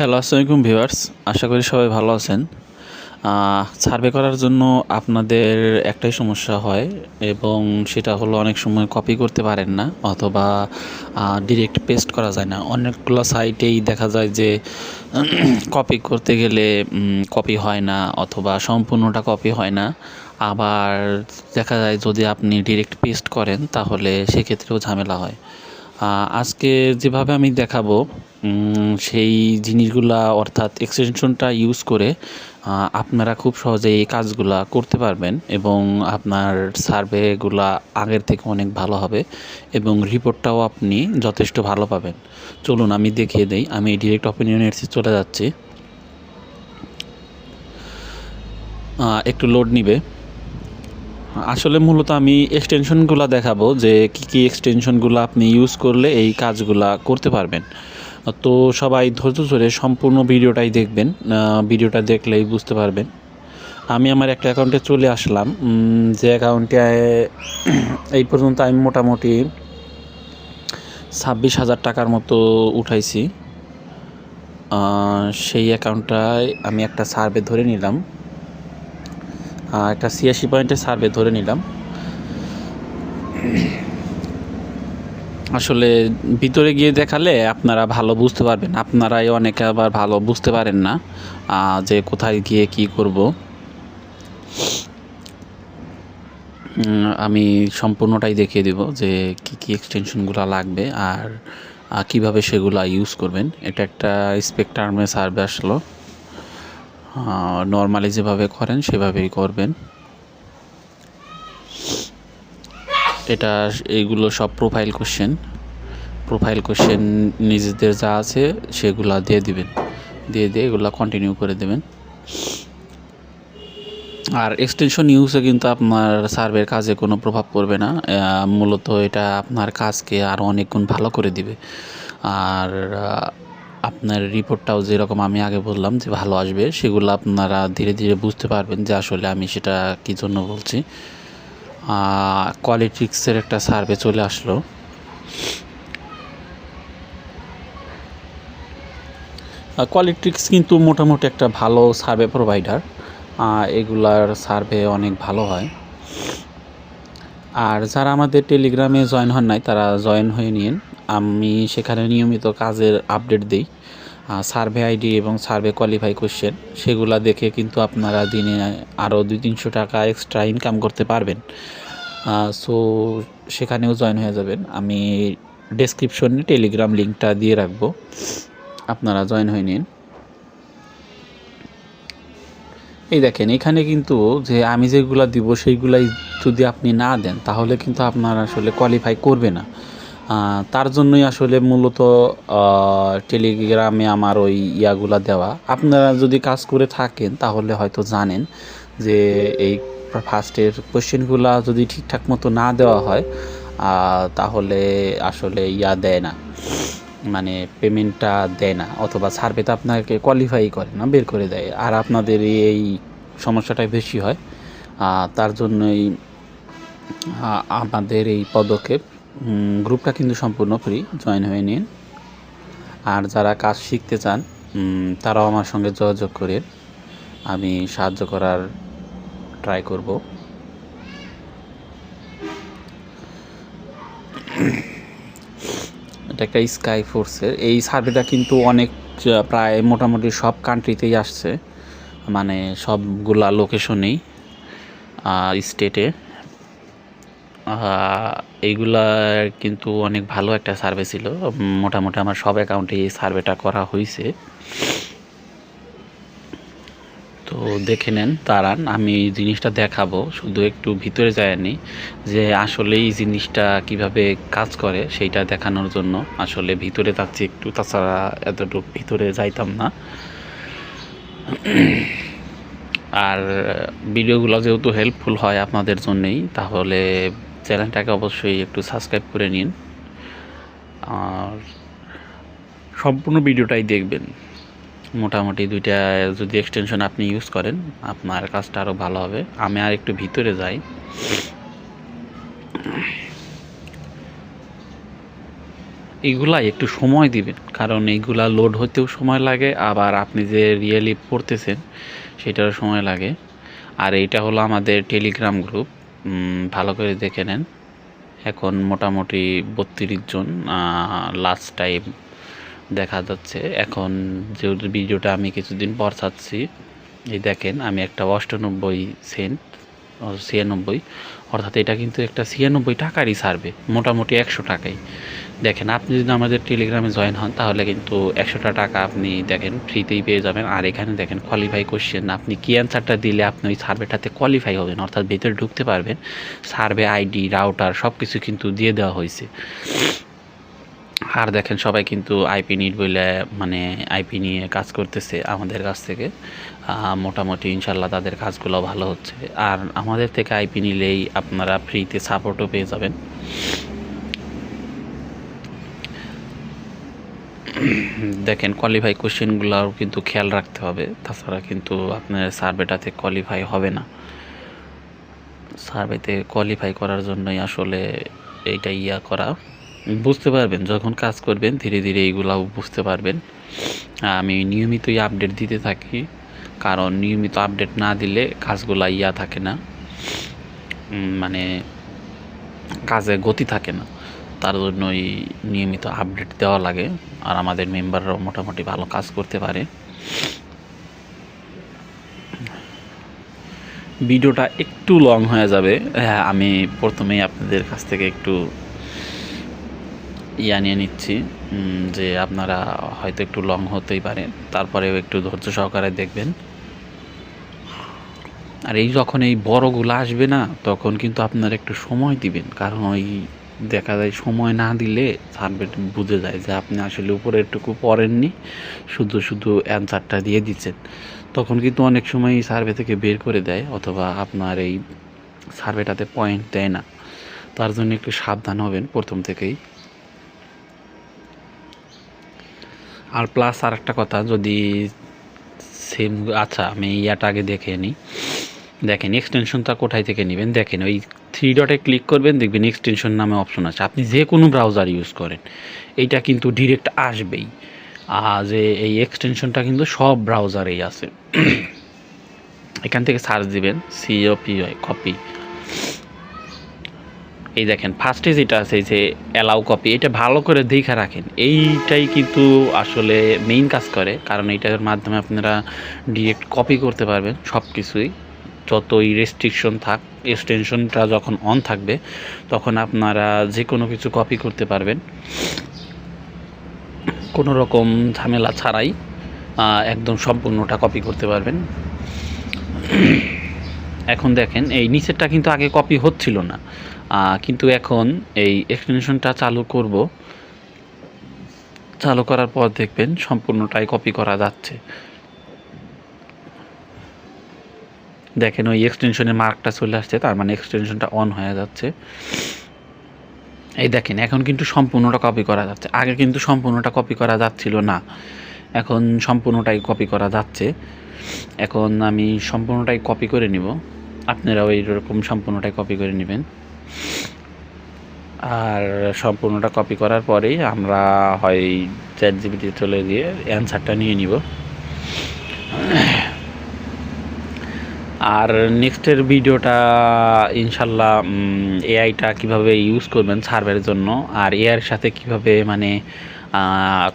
Hello আসসালামাইকুম viewers. আশা করি সবাই ভালো আছেন। সার্ভে করার জন্য আপনাদের একটাই সমস্যা হয় এবং সেটা হলো অনেক সময় কপি করতে পারেন না অথবা ডিরেক্ট পেস্ট করা যায় না। অনেকগুলো সাইটেই দেখা যায় যে কপি করতে গেলে কপি হয় না অথবা সম্পূর্ণটা কপি হয় না। আবার দেখা যায় যদি আপনি ডিরেক্ট পেস্ট করেন তাহলে সেক্ষেত্রেও ঝামেলা হয়। আজকে যেভাবে আমি দেখাবো সেই জিনিসগুলা অর্থাৎ এক্সটেনশনটা ইউজ করে আপনারা খুব সহজে এই কাজগুলা করতে পারবেন এবং আপনার সার্ভেগুলা আগের থেকে অনেক ভালো হবে এবং রিপোর্টটাও আপনি যথেষ্ট ভালো পাবেন। চলুন আমি দেখিয়ে দেই, আমি ডিরেক্ট অপিনিয়ন অপিনিয়নের চলে যাচ্ছি। একটু লোড নিবে। আসলে মূলত আমি এক্সটেনশনগুলো দেখাবো যে কী কী এক্সটেনশনগুলো আপনি ইউজ করলে এই কাজগুলা করতে পারবেন। তো সবাই ধৈর্য ধরে সম্পূর্ণ ভিডিওটাই দেখবেন ভিডিওটা দেখলেই বুঝতে পারবেন। আমি আমার একটা অ্যাকাউন্টে চলে আসলাম যে অ্যাকাউন্টে এই পর্যন্ত আমি মোটামুটি ছাব্বিশ হাজার টাকার মতো উঠাইছি। সেই অ্যাকাউন্টটায় আমি একটা সার্ভে ধরে নিলাম। একটা ছিয়াশি পয়েন্টের সার্ভে ধরে নিলাম। আসলে ভিতরে গিয়ে দেখালে আপনারা ভালো বুঝতে পারবেন। আপনারাই অনেকে আবার ভালো বুঝতে পারেন না যে কোথায় গিয়ে কি করব। আমি সম্পূর্ণটাই দেখিয়ে দেব যে কি কি এক্সটেনশনগুলো লাগবে আর কীভাবে সেগুলো ইউজ করবেন। এটা একটা স্পেকট্রামে সার্ভে আসলো। নর্মালি যেভাবে করেন সেভাবেই করবেন। এটা এইগুলো সব প্রোফাইল কোশ্চেন প্রোফাইল কোশ্চেন নিজেদের যা আছে সেগুলা দিয়ে দিবেন। দিয়ে দিয়ে এগুলো কন্টিনিউ করে দেবেন। আর এক্সটেনশন ইউজে কিন্তু আপনার সার্ভের কাজে কোনো প্রভাব পড়বে না। মূলত এটা আপনার কাজকে আরও অনেক গুণ ভালো করে দিবে। আর আপনার রিপোর্টটাও যেরকম আমি আগে বললাম যে ভালো আসবে, সেগুলো আপনারা ধীরে ধীরে বুঝতে পারবেন যে আসলে আমি সেটা কী জন্য বলছি। কোয়ালিটিক্সের একটা সার্ভে চলে আসলো। কোয়ালিটিক্স কিন্তু মোটামুটি একটা ভালো সার্ভে প্রোভাইডার এগুলার সার্ভে অনেক ভালো হয়। আর যারা আমাদের টেলিগ্রামে জয়েন হন নাই, তারা জয়েন হয়ে নিন। আমি সেখানে নিয়মিত কাজের আপডেট দিই। সার্ভে আইডি এবং সার্ভে কোয়ালিফাই কোশ্চেন সেগুলা দেখে কিন্তু আপনারা দিনে আরও দুই তিনশো টাকা এক্সট্রা ইনকাম করতে পারবেন। সো সেখানেও জয়েন হয়ে যাবেন। আমি ডেসক্রিপশনে টেলিগ্রাম লিঙ্কটা দিয়ে রাখব। আপনারা জয়েন হয়ে নিন। এই দেখেন, এখানে কিন্তু যে আমি যেগুলা দিব, সেইগুলাই যদি আপনি না দেন, তাহলে কিন্তু আপনার আসলে কোয়ালিফাই করবে না। তার জন্যই আসলে মূলত টেলিগ্রামে আমার ওই ইয়াগুলা দেওয়া। আপনারা যদি কাজ করে থাকেন, তাহলে হয়তো জানেন যে এই ফার্স্টের কোশ্চেনগুলা যদি ঠিকঠাক মতো না দেওয়া হয় তাহলে আসলে ইয়া দেয় না। মানে পেমেন্টটা দেয় না, অথবা সার্ভেতে আপনাকে কোয়ালিফাই করে না, বের করে দেয়। আর আপনাদের এই সমস্যাটাই বেশি হয়। তার জন্যই আমাদের এই পদক্ষেপ গ্রুপটা কিন্তু সম্পূর্ণ ফ্রি, জয়েন হয়ে নিন। আর যারা কাজ শিখতে চান তারাও আমার সঙ্গে যোগাযোগ করে আমি সাহায্য করার ট্রাই করব। এটা একটা স্কাই ফোর্সের এই সার্ভেটা কিন্তু অনেক প্রায় মোটামুটি সব কান্ট্রিতেই আসছে। মানে সবগুলা লোকেশনেই স্টেটে এইগুলা কিন্তু অনেক ভালো একটা সার্ভে ছিল। মোটামুটি আমার সব অ্যাকাউন্টে এই সার্ভেটা করা হয়েছে তো দেখে নেন, দাঁড়ান, আমি জিনিসটা দেখাবো। শুধু একটু ভিতরে যায়নি যে আসলে এই জিনিসটা কীভাবে কাজ করে, সেইটা দেখানোর জন্য। আসলে ভিতরে যাচ্ছি একটু, তাছাড়া এতটুকু ভিতরে যাইতাম না। আর ভিডিওগুলো যেহেতু হেল্পফুল হয় আপনাদের জন্যেই, তাহলে চ্যানেলটাকে অবশ্যই একটু সাবস্ক্রাইব করে নিন। আর সম্পূর্ণ ভিডিওটাই দেখবেন। মোটামুটি দুইটা, যদি এক্সটেনশন আপনি ইউজ করেন, আপনার কাজটা আরও ভালো হবে। আমি আর একটু ভিতরে যাই। এইগুলা একটু সময় দিবেন, কারণ এইগুলা লোড হতেও সময় লাগে, আবার আপনি যে রিয়েলি পড়তেছেন, সেটারও সময় লাগে। আর এইটা হলো আমাদের টেলিগ্রাম গ্রুপ ভালো করে দেখে নেন। এখন মোটামুটি বত্রিশ জন লাস্ট টাইম দেখা যাচ্ছে। এখন যে ভিডিওটা আমি কিছুদিন পর ছাড়ছি, এই দেখেন আমি একটা অষ্টানব্বই সেন্ট ছিয়ানব্বই, অর্থাৎ এটা কিন্তু একটা ছিয়ানব্বই টাকারই সার্ভে, মোটামুটি একশো টাকাই। দেখেন, আপনি যদি আমাদের টেলিগ্রামে জয়েন হন, তাহলে কিন্তু একশোটা টাকা আপনি দেখেন ফ্রিতেই পেয়ে যাবেন। আর এখানে দেখেন কোয়ালিফাই কোশ্চেন আপনি কি অ্যান্সারটা দিলে আপনি ওই সার্ভেটাতে কোয়ালিফাই হবেন? অর্থাৎ ভেতরে ঢুকতে পারবেন। সার্ভে আইডি রাউটার সব কিছু কিন্তু দিয়ে দেওয়া হয়েছে। আর দেখেন, সবাই কিন্তু আইপি নিট বলে মানে আইপি নিয়ে কাজ করতেছে আমাদের কাছ থেকে। মোটামুটি ইনশাল্লাহ তাদের কাজগুলো ভালো হচ্ছে। আর আমাদের থেকে আইপি নিলেই আপনারা ফ্রিতে সাপোর্টও পেয়ে যাবেন। দেখেন কোয়ালিফাই কোশ্চেনগুলোও কিন্তু খেয়াল রাখতে হবে। তাছাড়া কিন্তু আপনার সার্ভেটাতে কোয়ালিফাই হবে না। সার্ভেতে কোয়ালিফাই করার জন্যই আসলে এইটা ইয়া করা। বুঝতে পারবেন, যখন কাজ করবেন, ধীরে ধীরে এইগুলাও বুঝতে পারবেন। আমি নিয়মিতই আপডেট দিতে থাকি, কারণ নিয়মিত আপডেট না দিলে কাজগুলা ইয়া থাকে না। মানে কাজে গতি থাকে না। তার জন্য জন্যই নিয়মিত আপডেট দেওয়া লাগে আর আমাদের মেম্বাররাও মোটামুটি ভালো কাজ করতে পারে। ভিডিওটা একটু লং হয়ে যাবে। হ্যাঁ আমি প্রথমেই আপনাদের কাছ থেকে একটু ইয়া নিয়ে নিচ্ছি যে আপনারা হয়তো একটু লং হতেই পারে। তারপরেও একটু ধৈর্য সহকারে দেখবেন। আর এই যখন এই বড়গুলো আসবে না, তখন কিন্তু আপনারা একটু সময় দিবেন। কারণ ওই দেখা যায় সময় না দিলে সার্ভেট বুঝে যায় যে আপনি আসলে উপরে উপরেরটুকু পড়েননি, শুধু শুধু অ্যান্সারটা দিয়ে দিচ্ছেন। তখন কিন্তু অনেক সময় সার্ভে থেকে বের করে দেয় অথবা আপনার এই সার্ভেটাতে পয়েন্ট দেয় না। তার জন্য একটু সাবধান হবেন প্রথম থেকেই। আর প্লাস আর একটা কথা, যদি সেম আচ্ছা আমি ইয়াটা আগে দেখে নিই দেখেন এক্সটেনশনটা কোথায় থেকে নেবেন? দেখেন, ওই থ্রি ডটে ক্লিক করবেন, দেখবেন এক্সটেনশন নামে অপশন আছে। আপনি যে কোনো ব্রাউজার ইউজ করেন, এইটা কিন্তু ডিরেক্ট আসবেই। আর যে এই এক্সটেনশনটা কিন্তু সব ব্রাউজারেই আছে। এখান থেকে সার্চ দিবেন সিওপিআই কপি এই দেখেন ফার্স্টে যেটা আছে যে অ্যালাউ কপি এটা ভালো করে দেখে রাখেন। এইটাই কিন্তু আসলে মেইন কাজ করে, কারণ এইটার মাধ্যমে আপনারা ডিরেক্ট কপি করতে পারবেন সব কিছুই যতই রেস্ট্রিকশন থাক এক্সটেনশনটা যখন অন থাকবে, তখন আপনারা যে কোনো কিছু কপি করতে পারবেন। কোনো রকম ঝামেলা ছাড়াই একদম সম্পূর্ণটা কপি করতে পারবেন। এখন দেখেন, এই নিচেরটা কিন্তু আগে কপি হচ্ছিল না। কিন্তু এখন এই এক্সটেনশনটা চালু করব। চালু করার পর দেখবেন সম্পূর্ণটাই কপি করা যাচ্ছে। দেখেন ওই এক্সটেনশনের মার্কটা চলে আসছে, তার মানে এক্সটেনশনটা অন হয়ে যাচ্ছে। এই দেখেন, এখন কিন্তু সম্পূর্ণটা কপি করা যাচ্ছে। আগে কিন্তু সম্পূর্ণটা কপি করা যাচ্ছিল না। এখন সম্পূর্ণটাই কপি করা যাচ্ছে। এখন আমি সম্পূর্ণটাই কপি করে নিব। আপনারাও এইরকম সম্পূর্ণটাই কপি করে নেবেন। আর সম্পূর্ণটা কপি করার পরেই আমরা হয় চ্যাট জিবিটি চলে দিয়ে অ্যান্সারটা নিয়ে নিব। আর নেক্সটের ভিডিওটা, ইনশাল্লাহ এআইটা কীভাবে ইউজ করবেন সার্ভের জন্য, আর এআইয়ের সাথে কীভাবে মানে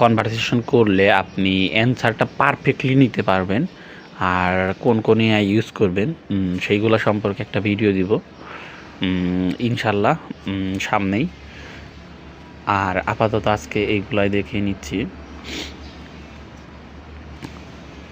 কনভারসেশন করলে আপনি অ্যান্সারটা পারফেক্টলি নিতে পারবেন, আর কোন কোন এআই ইউজ করবেন সেইগুলো সম্পর্কে একটা ভিডিও দিব ইনশাল্লাহ সামনেই। আর আপাতত আজকে এইগুলাই দেখিয়ে নিচ্ছি।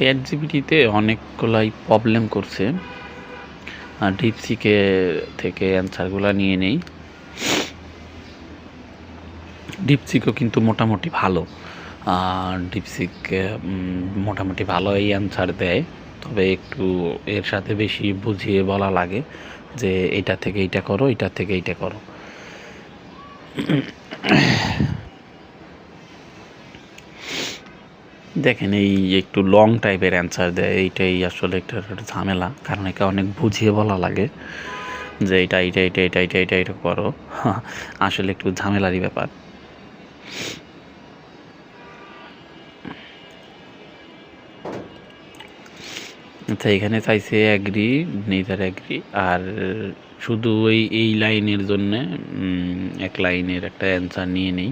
চ্যাট জিবিটিতে অনেকগুলাই প্রবলেম করছে। আর ডিপসিকে থেকে অ্যান্সারগুলো নিয়ে নেই। ডিপসিকও কিন্তু মোটামুটি ভালো। আর ডিপসিক মোটামুটি ভালো এই অ্যান্সার দেয়। তবে একটু এর সাথে বেশি বুঝিয়ে বলা লাগে যে এটা থেকে এইটা করো, এটা থেকে এইটা করো। দেখেন, এই একটু লং টাইপের অ্যান্সার দেয়, এইটাই আসলে একটা ঝামেলা। কারণ একে অনেক বুঝিয়ে বলা লাগে যে এটা এটা এটা এটা এটা এটা এটা করো। আসলে একটু ঝামেলারই ব্যাপার। আচ্ছা এখানে চাইছে অ্যাগ্রি নেইদার অ্যাগ্রি আর শুধু ওই এই লাইনের জন্য এক লাইনের একটা অ্যান্সার নিয়ে নেই।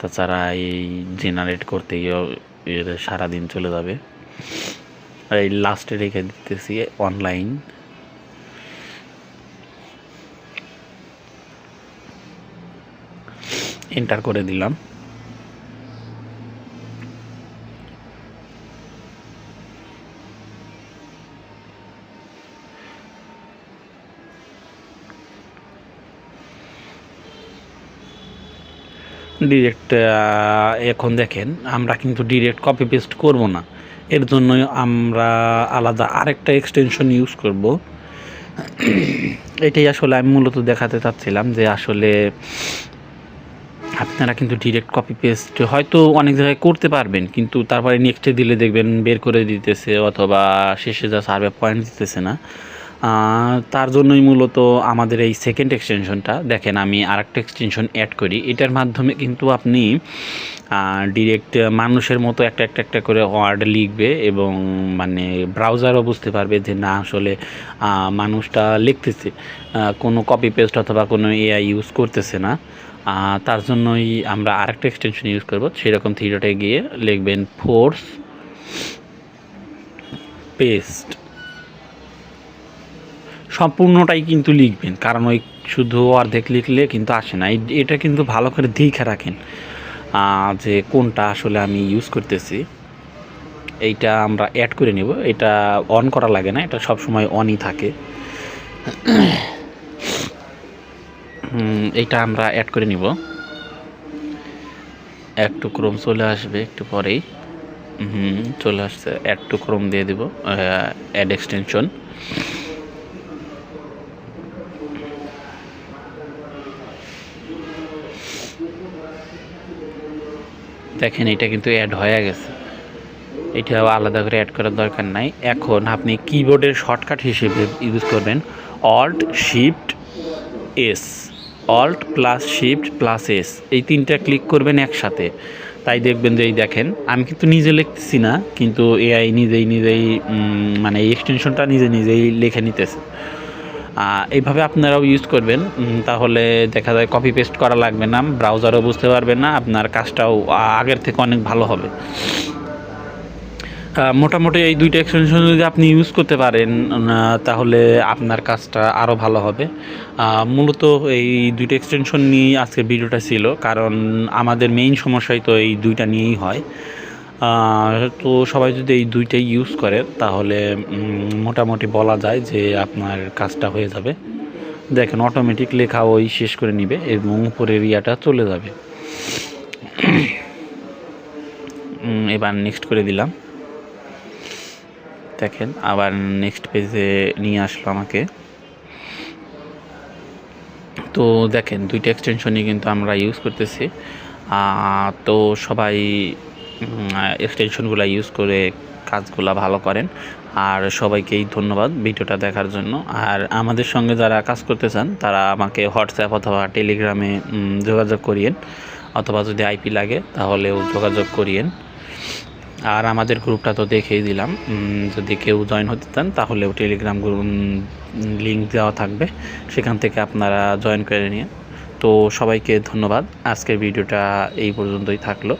তাছাড়া এই জেনারেট করতেই গিয়ে সারাদিন চলে যাবে। আর এই লাস্টে রেখে দিতেছি অনলাইন এন্টার করে দিলাম। ডিরেক্ট এখন দেখেন, আমরা কিন্তু ডিরেক্ট কপি পেস্ট করব না। এর জন্য আমরা আলাদা আরেকটা এক্সটেনশন ইউজ করব। এটাই আসলে আমি মূলত দেখাতে চাচ্ছিলাম যে আসলে আপনারা কিন্তু ডিরেক্ট কপি পেস্ট হয়তো অনেক জায়গায় করতে পারবেন, কিন্তু তারপরে নেক্সটে দিলে দেখবেন বের করে দিতেছে, অথবা শেষে যা সার্ভে পয়েন্ট দিতেছে না। তার জন্যই মূলত আমাদের এই সেকেন্ড এক্সটেনশনটা দেখেন, আমি আরেকটা এক্সটেনশন অ্যাড করি। এটার মাধ্যমে কিন্তু আপনি ডিরেক্ট মানুষের মতো একটা একটা একটা করে ওয়ার্ড লিখবে এবং মানে ব্রাউজারও বুঝতে পারবে যে না, আসলে মানুষটা লিখতেছে। কোনো কপি পেস্ট অথবা কোনো এআই ইউজ করতেছে না। তার জন্যই আমরা আরেকটা এক্সটেনশন ইউজ করব। সেরকম থিয়েটারে গিয়ে লিখবেন ফোর্স পেস্ট সম্পূর্ণটাই কিন্তু লিখবেন। কারণ ওই শুধু অর্ধেক লিখলে কিন্তু আসে না। এটা কিন্তু ভালো করে দেখে রাখেন যে কোনটা আসলে আমি ইউজ করতেছি। এইটা আমরা অ্যাড করে নেব। এটা অন করা লাগে না। এটা সব সময় অনই থাকে। এইটা আমরা অ্যাড করে নিব। একটু ক্রোম চলে আসবে একটু পরেই। হুম চলে আসছে। অ্যাড টু ক্রোম দিয়ে দিব অ্যাড এক্সটেনশন দেখেন, এটা কিন্তু অ্যাড হয়ে গেছে। এটা আলাদা করে অ্যাড করার দরকার নাই। এখন আপনি কিবোর্ডের শর্টকাট হিসেবে ইউজ করবেন alt shift S alt plus shift plus S এই তিনটা ক্লিক করবেন একসাথে। তাই দেখবেন যে এই দেখেন, আমি কিন্তু নিজে লিখতেছি না, কিন্তু এআই নিজেই নিজেই মানে এক্সটেনশনটা নিজে নিজেই লিখে নিতেছে। এইভাবে আপনারাও ইউজ করবেন। তাহলে দেখা যায় কপি পেস্ট করা লাগবে না ব্রাউজারও বুঝতে পারবেন না, আপনার কাজটাও আগের থেকে অনেক ভালো হবে। মোটামুটি এই দুইটা এক্সটেনশন যদি আপনি ইউজ করতে পারেন তাহলে আপনার কাজটা আরও ভালো হবে। মূলত এই দুইটা এক্সটেনশন নিয়েই আজকের ভিডিওটা ছিল, কারণ আমাদের মেইন সমস্যাই তো এই দুইটা নিয়েই হয়। তো সবাই যদি এই দুইটাই ইউজ করে, তাহলে মোটামুটি বলা যায় যে আপনার কাজটা হয়ে যাবে। দেখেন অটোমেটিক লেখা ওই শেষ করে নিবে এবং উপরের ইয়াটা চলে যাবে। এবার নেক্সট করে দিলাম। দেখেন, আবার নেক্সট পেজে নিয়ে আসলো আমাকে। তো দেখেন, দুইটা এক্সটেনশনই কিন্তু আমরা ইউজ করতেছি। তো সবাই এক্সটেনশনগুলো ইউজ করে কাজগুলো ভালো করেন। আর সবাইকেই ধন্যবাদ ভিডিওটা দেখার জন্য। আর আমাদের সঙ্গে যারা কাজ করতে চান, তারা আমাকে হোয়াটসঅ্যাপ অথবা টেলিগ্রামে যোগাযোগ করিয়েন। অথবা যদি আইপি লাগে, তাহলেও যোগাযোগ করিয়েন। আর আমাদের গ্রুপটা তো দেখেই দিলাম। যদি কেউ জয়েন হতে চান, তাহলেও টেলিগ্রাম লিঙ্ক দেওয়া থাকবে। সেখান থেকে আপনারা জয়েন করে নিন তো সবাইকে ধন্যবাদ। আজকের ভিডিওটা এই পর্যন্তই থাকল।